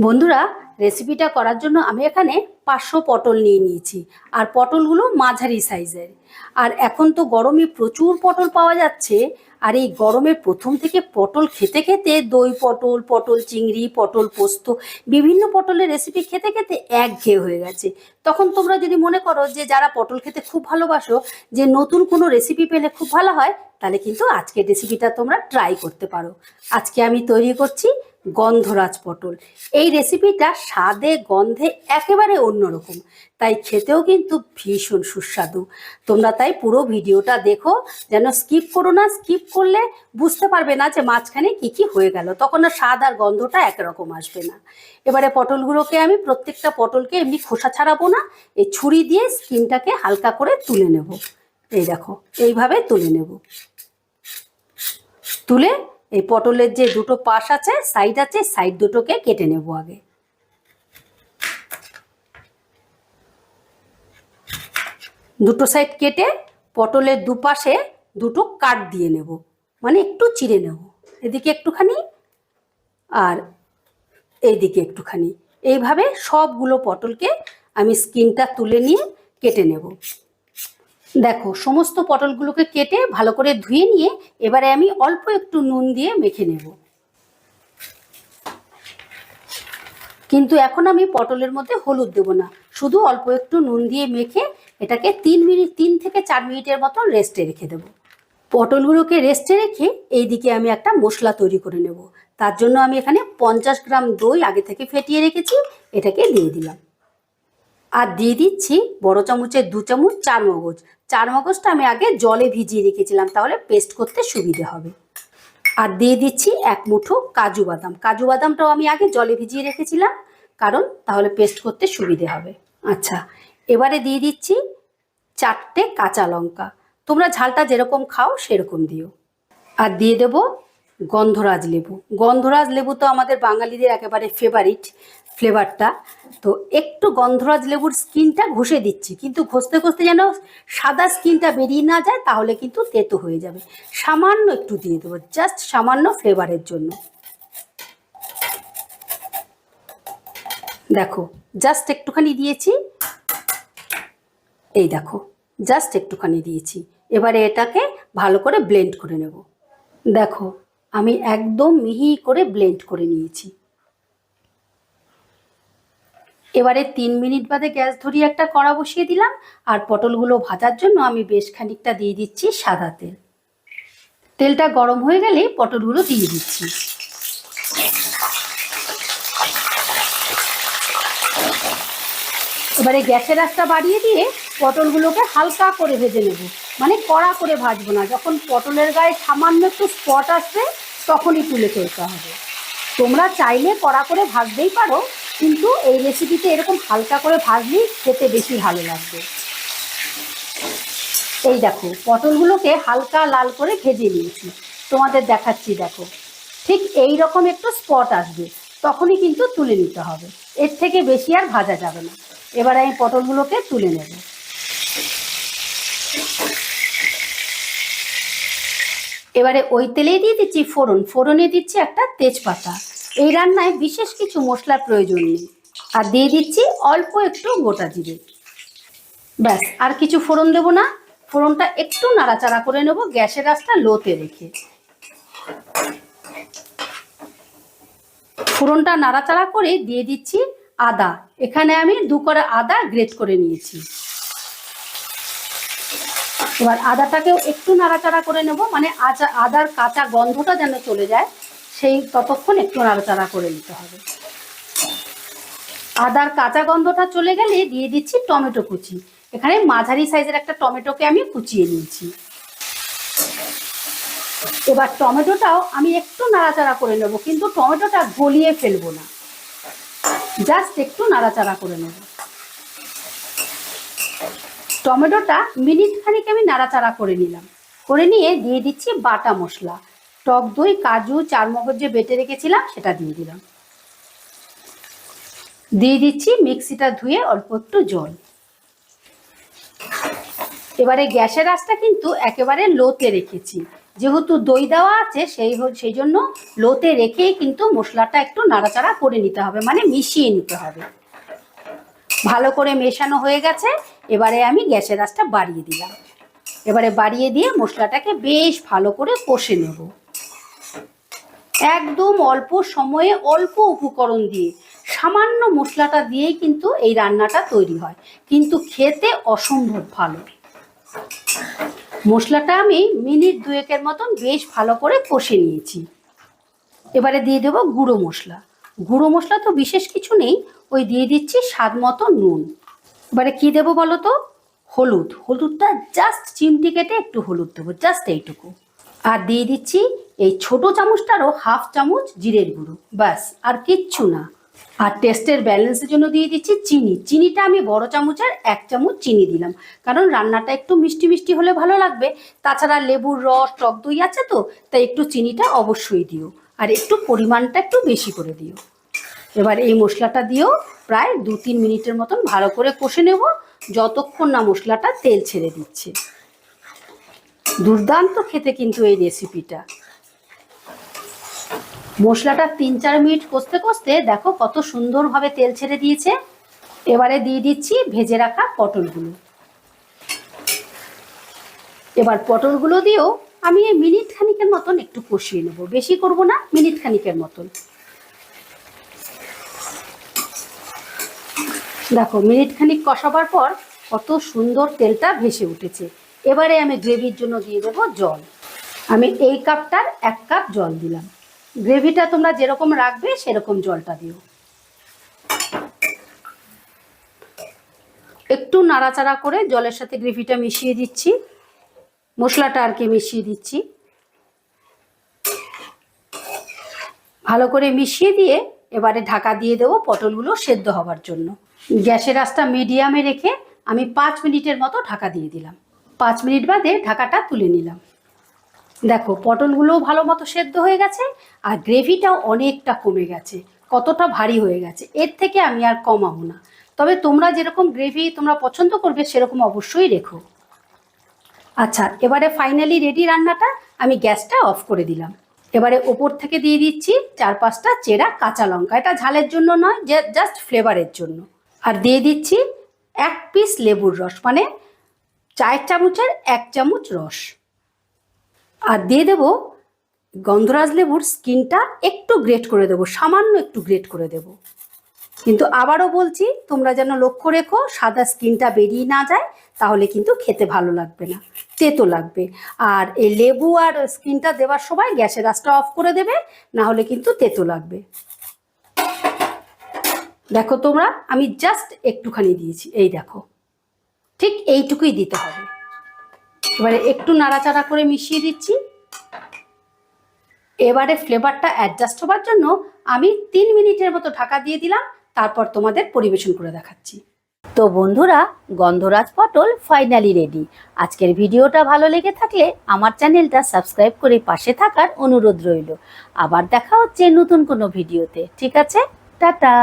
বন্ধুরা রেসিপিটা করার জন্য আমি এখানে পাঁচশো পটল নিয়ে নিয়েছি। আর পটলগুলো মাঝারি সাইজের। আর এখন তো গরমে প্রচুর পটল পাওয়া যাচ্ছে। আর এই গরমে প্রথম থেকে পটল খেতে খেতে দই পটল পটল চিংড়ি, পটল পোস্ত, বিভিন্ন পটলের রেসিপি খেতে খেতে একঘেয়ে হয়ে গেছে। তখন তোমরা যদি মনে করো যে, যারা পটল খেতে খুব ভালোবাসো, যে নতুন কোনো রেসিপি পেলে খুব ভালো হয় তাহলে কিন্তু আজকের রেসিপিটা তোমরা ট্রাই করতে পারো। আজকে আমি তৈরি করছি গন্ধরাজ পটল। এই রেসিপিটা স্বাদে, গন্ধে একেবারে অন্যরকম। তাই খেতেও কিন্তু ভীষণ সুস্বাদু। তোমরা তাই পুরো ভিডিওটা দেখো, যেন স্কিপ করো না স্কিপ করলে বুঝতে পারবে না যে মাঝখানে কি কি হয়ে গেল। তখন আর স্বাদ আর গন্ধটা একরকম আসবে না। এবারে পটলগুলোকে আমি প্রত্যেকটা পটলকে এমনি খোসা ছাড়াবো না, এই ছুরি দিয়ে স্কিনটাকে হালকা করে তুলে নেব। এই দেখো, এইভাবে তুলে নেব। তুলে এই পটলের যে দুটো পাশ আছে সাইড আছে সাইড দুটোকে কেটে নেব আগে। দুটো সাইড কেটে পটলের দুপাশে দুটো কাট দিয়ে নেব মানে একটু চিড়ে নেব। এদিকে একটুখানি আর এইদিকে একটুখানি। এইভাবে সবগুলো পটলকে আমি স্কিনটা তুলে নিয়ে কেটে নেব। দেখো, সমস্ত পটলগুলোকে কেটে ভালো করে ধুয়ে নিয়ে এবারে আমি অল্প একটু নুন দিয়ে মেখে নেব। কিন্তু এখন আমি পটলের মধ্যে হলুদ দেবো না, শুধু অল্প একটু নুন দিয়ে মেখে এটাকে তিন মিনিট, তিন থেকে চার মিনিটের মতন রেস্টে রেখে দেবো। পটলগুলোকে রেস্টে রেখে এইদিকে আমি একটা মশলা তৈরি করে নেব। তার জন্য আমি এখানে পঞ্চাশ গ্রাম দই আগে থেকে ফেটিয়ে রেখেছি, এটাকে দিয়ে দিলাম। আর দিয়ে দিচ্ছি বড় চামচের দু চামচ চার মগজ। চার মগজটা আমি আগে জলে ভিজিয়ে রেখেছিলাম, তাহলে পেস্ট করতে সুবিধে হবে। আর দিয়ে দিচ্ছি এক মুঠো কাজু বাদাম। কাজু বাদামটাও আমি আগে জলে ভিজিয়ে রেখেছিলাম, কারণ তাহলে পেস্ট করতে সুবিধে হবে। আচ্ছা এবারে দিয়ে দিচ্ছি চারটে কাঁচা লঙ্কা। তোমরা ঝালটা যেরকম খাও সেরকম দিও। আর দিয়ে দেব গন্ধরাজ লেবু। গন্ধরাজ লেবু তো আমাদের বাঙালিদের একেবারে ফেভারিট ফ্লেভারটা তো একটু গন্ধরাজ লেবুর স্কিনটা ঘষে দিচ্ছি। কিন্তু ঘষতে ঘষতে যেন সাদা স্কিনটা বেরিয়ে না যায়, তাহলে কিন্তু তেতো হয়ে যাবে। সামান্য একটু দিয়ে দেবো জাস্ট সামান্য ফ্লেভারের জন্য। দেখো জাস্ট একটুখানি দিয়েছি। এই দেখো জাস্ট একটুখানি দিয়েছি। এবারে এটাকে ভালো করে ব্লেন্ড করে নেব। দেখো, আমি একদম মিহি করে ব্লেন্ড করে নিয়েছি। এবারে তিন মিনিট বাদে গ্যাস ধরিয়ে একটা কড়া বসিয়ে দিলাম, আর পটলগুলো ভাজার জন্য আমি বেশ খানিকটা দিয়ে দিচ্ছি সাদা তেল। তেলটা গরম হয়ে গেলে পটলগুলো দিয়ে দিচ্ছি। এবারে গ্যাসের আঁচটা বাড়িয়ে দিয়ে পটলগুলোকে হালকা করে ভেজে নেব। মানে কড়া করে ভাজবো না, যখন পটলের গায়ে সামান্য একটু স্পট আসবে, তখনই তুলে ফেলতে হবে। তোমরা চাইলে কড়া করে ভাজতেই পারো কিন্তু এই রেসিপিতে এরকম হালকা করে ভাজলেই খেতে বেশি ভালো লাগবে। এই দেখো, পটলগুলোকে হালকা লাল করে ভেজে নিয়েছি। তোমাদের দেখাচ্ছি, দেখো। ঠিক এই রকম একটু স্পট আসবে, তখনই কিন্তু তুলে নিতে হবে। এর থেকে বেশি আর ভাজা যাবে না। এবার আমি পটলগুলোকে তুলে নেব। এবারে ওই তেলেই দিয়ে দিচ্ছি ফোড়ন। ফোড়নে দিচ্ছি একটা তেজপাতা। এই রান্নায় বিশেষ কিছু মশলার প্রয়োজন নেই। আর দিয়ে দিচ্ছি অল্প একটু গোটা জিরে। ব্যাস, আর কিছু ফোড়ন দেবো না। ফোড়নটা একটু নাড়াচাড়া করে নেব, গ্যাসের আঁচটা লোতে রেখে। ফোড়নটা নাড়াচাড়া করে দিয়ে দিচ্ছি আদা। এখানে আমি দু করে আদা গ্রেট করে নিয়েছি। এবার আদাটাকেও একটু নাড়াচাড়া করে নেব মানে আচা আদার কাঁচা গন্ধটা যেন চলে যায়। সেই ততক্ষণ একটু নাড়াচাড়া করে নিতে হবে। আদার কাঁচা গন্ধটা চলে গেলে দিয়ে দিচ্ছি টমেটো কুচি। এখানে মাঝারি সাইজের একটা টমেটোকে আমি কুচিয়ে নিয়েছি। এবার টমেটোটাও আমি একটু নাড়াচাড়া করে নেব, কিন্তু টমেটোটা গলিয়ে ফেলব না। জাস্ট একটু নাড়াচাড়া করে নেব। টমেটোটা মিনিট খানিক আমি নাড়াচাড়া করে নিলাম। করে নিয়ে দিয়ে দিচ্ছি বাটা মশলা। টক দই, কাজু, চারমগজ যে বেটে রেখেছিলাম, সেটা দিয়ে দিলাম। দিয়ে দিচ্ছি মিক্সিটা ধুয়ে অল্প একটু জল। এবারে গ্যাসের আঁচটা কিন্তু একেবারে লোতে রেখেছি। যেহেতু দই দেওয়া আছে, সেই সেই জন্য লোতে রেখেই কিন্তু মশলাটা একটু নাড়াচাড়া করে নিতে হবে মানে মিশিয়ে নিতে হবে। ভালো করে মেশানো হয়ে গেছে, এবারে আমি গ্যাসের আঁচটা বাড়িয়ে দিলাম। এবারে বাড়িয়ে দিয়ে মশলাটাকে বেশ ভালো করে কষে নেব। একদম অল্প সময়ে অল্প উপকরণ দিয়ে, সামান্য মশলাটা দিয়েই কিন্তু এই রান্নাটা তৈরি হয়। কিন্তু খেতে অসম্ভব ভালো। মশলাটা আমি মিনিট দুয়েকের মতন বেশ ভালো করে কষে নিয়েছি। এবারে দিয়ে দেবো গুঁড়ো মশলা। গুঁড়ো মশলা তো বিশেষ কিছু নেই, ওই দিয়ে দিচ্ছি স্বাদ মতো নুন। এবারে কি দেবো বলো তো? হলুদ। হলুদটা জাস্ট চিমটি কেটে একটু হলুদ দেবো জাস্ট এইটুকু। আর দিয়ে দিচ্ছি এই ছোট চামচটারও হাফ চামচ জিরের গুঁড়ো। ব্যাস, আর কিচ্ছু না। আর টেস্টের ব্যালেন্সের জন্য দিয়ে দিচ্ছি চিনি। চিনিটা আমি বড় চামচের এক চামচ চিনি দিলাম। কারণ রান্নাটা একটু মিষ্টি মিষ্টি হলে ভালো লাগবে। তাছাড়া লেবুর রস, টক দই আছে তো, তাই একটু চিনিটা অবশ্যই দিও। আর একটু পরিমাণটা একটু বেশি করে দিও। এবার এই মশলাটা দিয়েও প্রায় দু তিন মিনিটের মতন ভালো করে কষে নেব। যতক্ষণ না মশলাটা তেল ছেড়ে দিচ্ছে। দুর্দান্ত খেতে কিন্তু এই রেসিপিটা মশলাটা তিন চার মিনিট কষতে কষতে দেখো কত সুন্দরভাবে তেল ছেড়ে দিয়েছে। এবারে দিয়ে দিচ্ছি ভেজে রাখা পটলগুলো। এবার পটলগুলো দিয়েও আমি এই মিনিট খানিকের মতন একটু কষিয়ে নেব। বেশি করব না মিনিট খানিকের মতন। দেখো মিনিট খানিক কষাবার পর কত সুন্দর তেলটা ভেসে উঠেছে। এবারে আমি গ্রেভির জন্য দিয়ে দেবো জল। আমি এই কাপটার এক কাপ জল দিলাম। গ্রেভিটা তোমরা যেরকম রাখবে সেরকম জলটা দিও। একটু নাড়াচাড়া করে জলের সাথে গ্রেভিটা মিশিয়ে দিচ্ছি। মশলাটা আর কি মিশিয়ে দিচ্ছি। ভালো করে মিশিয়ে দিয়ে এবারে ঢাকা দিয়ে দেবো পটলগুলো সেদ্ধ হবার জন্য। গ্যাসের আঁচটা মিডিয়ামে রেখে আমি পাঁচ মিনিটের মতো ঢাকা দিয়ে দিলাম। পাঁচ মিনিট বাদে ঢাকাটা তুলে নিলাম। দেখো, পটলগুলোও ভালো মতো সেদ্ধ হয়ে গেছে আর গ্রেভিটাও অনেকটা কমে গেছে, কতটা ভারী হয়ে গেছে, এর থেকে আমি আর কমাবো না। তবে তোমরা যেরকম গ্রেভি তোমরা পছন্দ করবে সেরকম অবশ্যই রেখো। আচ্ছা এবারে ফাইনালি রেডি রান্নাটা আমি গ্যাসটা অফ করে দিলাম। এবারে ওপর থেকে দিয়ে দিচ্ছি চার পাঁচটা চেরা কাঁচা লঙ্কা। এটা ঝালের জন্য নয় জাস্ট ফ্লেভারের জন্য। আর দিয়ে দিচ্ছি এক পিস লেবুর রস মানে চায়ের চামচের এক চামচ রস। আর দিয়ে দেবো গন্ধরাজ লেবুর স্কিনটা একটু গ্রেট করে দেবো, সামান্য একটু গ্রেট করে দেবো। কিন্তু আবারও বলছি, তোমরা যেন লক্ষ্য রেখো, সাদা স্কিনটা বেরিয়ে না যায়, তাহলে কিন্তু খেতে ভালো লাগবে না, তেতো লাগবে। আর এই লেবু আর স্কিনটা দেওয়ার সময় গ্যাসের আঁচটা অফ করে দেবে, না হলে কিন্তু তেতো লাগবে। দেখো তোমরা, আমি জাস্ট একটুখানি দিয়েছি, এই দেখো। ঠিক এইটুকুই দিতে হবে। এবারে একটু নাড়াচাড়া করে মিশিয়ে দিচ্ছি। এবারে ফ্লেভারটা অ্যাডজাস্ট হবার জন্য আমি তিন মিনিটের মতো ঢাকা দিয়ে দিলাম, তারপর তোমাদের পরিবেশন করে দেখাচ্ছি। তো বন্ধুরা, গন্ধরাজ পটল ফাইনালি রেডি আজকের ভিডিওটা ভালো লেগে থাকলে আমার চ্যানেলটা সাবস্ক্রাইব করে পাশে থাকার অনুরোধ রইল। আবার দেখা হচ্ছে নতুন কোনো ভিডিওতে। ঠিক আছে? টাটা!